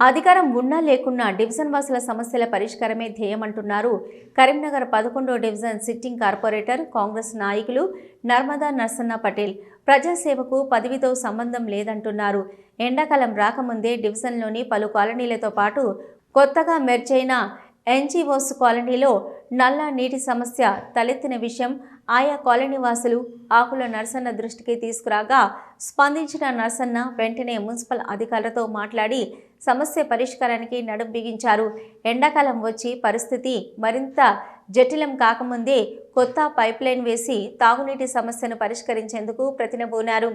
అధికారం ఉన్నా లేకున్నా డివిజన్ వాసుల సమస్యల పరిష్కారమే ధ్యేయమంటున్నారు. కరీంనగర్ పదకొండో డివిజన్ సిట్టింగ్ కార్పొరేటర్ కాంగ్రెస్ నాయకులు నర్మదా నర్సన్న పటేల్ ప్రజాసేవకు పదవితో సంబంధం లేదంటున్నారు. ఎండాకాలం రాకముందే డివిజన్లోని పలు కాలనీలతో పాటు కొత్తగా మెర్చైన ఎన్జీఓస్ కాలనీలో నల్ల నీటి సమస్య తలెత్తిన విషయం ఆయా కాలనీ వాసులు ఆకుల నర్సన్న దృష్టికి తీసుకురాగా స్పందించిన నర్సన్న వెంటనే మున్సిపల్ అధికారులతో మాట్లాడి సమస్య పరిష్కారానికి నడుం బిగించారు. ఎండాకాలం వచ్చి పరిస్థితి మరింత జటిలం కాకముందే కొత్త పైప్లైన్ వేసి తాగునీటి సమస్యను పరిష్కరించేందుకు ప్రతినబూనారు.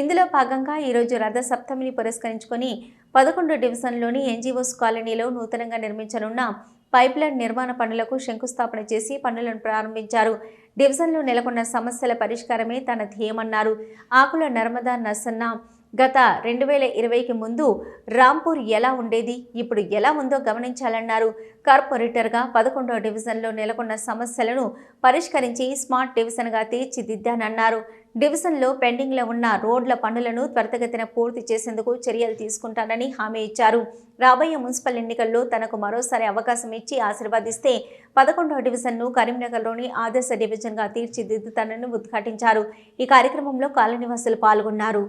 ఇందులో భాగంగా ఈరోజు రథ సప్తమిని పురస్కరించుకొని పదకొండు డివిజన్లోని ఎన్జీఓస్ కాలనీలో నూతనంగా నిర్మించనున్న పైప్లైన్ నిర్మాణ పనులకు శంకుస్థాపన చేసి పనులను ప్రారంభించారు. డివిజన్లో నెలకొన్న సమస్యల పరిష్కారమే తన ధ్యేయమన్నారు. ఆకుల నర్మదా నర్సన్న గత రెండు వేల ఇరవైకి ముందు రాంపూర్ ఎలా ఉండేది? ఇప్పుడు ఎలా ఉందో గమనించాలన్నారు. కార్పొరేటర్గా పదకొండవ డివిజన్లో నెలకొన్న సమస్యలను పరిష్కరించి స్మార్ట్ డివిజన్గా తీర్చిదిద్దానన్నారు. డివిజన్లో పెండింగ్లో ఉన్న రోడ్ల పనులను త్వరితగతిన పూర్తి చేసేందుకు చర్యలు తీసుకుంటానని హామీ ఇచ్చారు. రాబోయే మున్సిపల్ ఎన్నికల్లో తనకు మరోసారి అవకాశం ఇచ్చి ఆశీర్వదిస్తే పదకొండవ డివిజన్ను కరీంనగర్లోని ఆదర్శ డివిజన్గా తీర్చిదిద్దుతానని ఉద్ఘాటించారు. ఈ కార్యక్రమంలో కాలనీవాసులు పాల్గొన్నారు.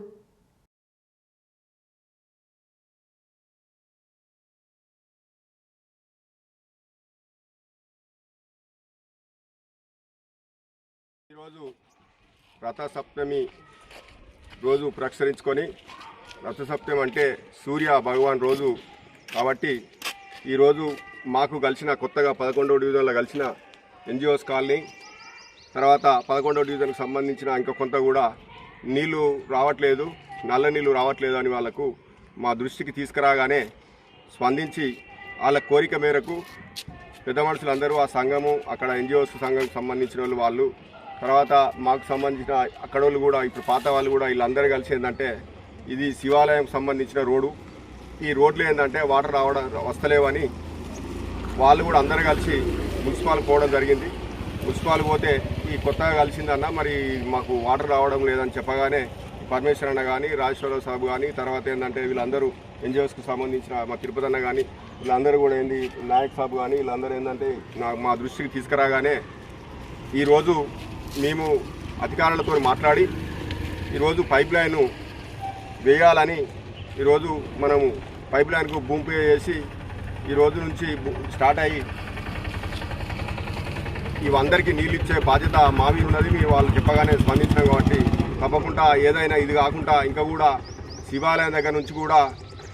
ఈరోజు రథసప్తమి రోజు ప్రక్షరించుకొని రథసప్తమి అంటే సూర్య భగవాన్ రోజు కాబట్టి ఈరోజు మాకు కలిసిన కొత్తగా పదకొండవ డివిజన్లో కలిసిన ఎన్జిఓస్ కాలనీ తర్వాత పదకొండవ డివిజన్కి సంబంధించిన ఇంకా కొంత కూడా నీళ్ళు రావట్లేదు నల్ల నీళ్ళు రావట్లేదు అని వాళ్ళకు మా దృష్టికి తీసుకురాగానే స్పందించి వాళ్ళ కోరిక మేరకు పెద్ద మనుషులు అందరూ ఆ సంఘము అక్కడ ఎన్జిఓస్ సంఘం సంబంధించిన వాళ్ళు వాళ్ళు తర్వాత మాకు సంబంధించిన అక్కడోళ్ళు కూడా ఇప్పుడు పాత వాళ్ళు కూడా వీళ్ళందరూ కలిసి ఏంటంటే ఇది శివాలయం సంబంధించిన రోడ్డు. ఈ రోడ్లు ఏంటంటే వాటర్ రావడం వస్తలేవని వాళ్ళు కూడా అందరూ కలిసి మున్సిపాల్ పోవడం జరిగింది. మున్సిపాల్ పోతే ఈ కొత్తగా కలిసిందన్న మరి మాకు వాటర్ రావడం లేదని చెప్పగానే పరమేశ్వర అన్న కానీ రాజేశ్వరరావు సాబు కానీ తర్వాత ఏంటంటే వీళ్ళందరూ ఎన్జిఓస్కి సంబంధించిన మా తిరుపతి అన్న కానీ వీళ్ళందరూ కూడా ఏంది నాయక్ సాబు కానీ వీళ్ళందరూ ఏంటంటే మా దృష్టికి తీసుకురాగానే ఈరోజు మేము అధికారులతో మాట్లాడి ఈరోజు పైప్ లైన్ వేయాలని ఈరోజు మనము పైప్ లైన్కు భూమి పే చేసి ఈ రోజు నుంచి స్టార్ట్ అయ్యి ఇవందరికీ నీళ్ళు ఇచ్చే బాధ్యత మావి ఉన్నది. మీ వాళ్ళు చెప్పగానే స్పందించినాం కాబట్టి తప్పకుండా ఏదైనా ఇది కాకుండా ఇంకా కూడా శివాలయం దగ్గర నుంచి కూడా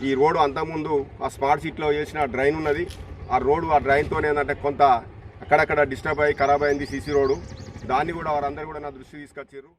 ఈ రోడ్డు అంతకుముందు ఆ స్మార్ట్ సిటీలో చేసిన డ్రైన్ ఉన్నది. ఆ రోడ్డు ఆ డ్రైన్తో ఏంటంటే కొంత అక్కడక్కడ డిస్టర్బ్ అయ్యి ఖరాబ్ అయింది సీసీ రోడ్డు. దాన్ని కూడా వారందరూ కూడా నా దృష్టి తీసుకొచ్చారు.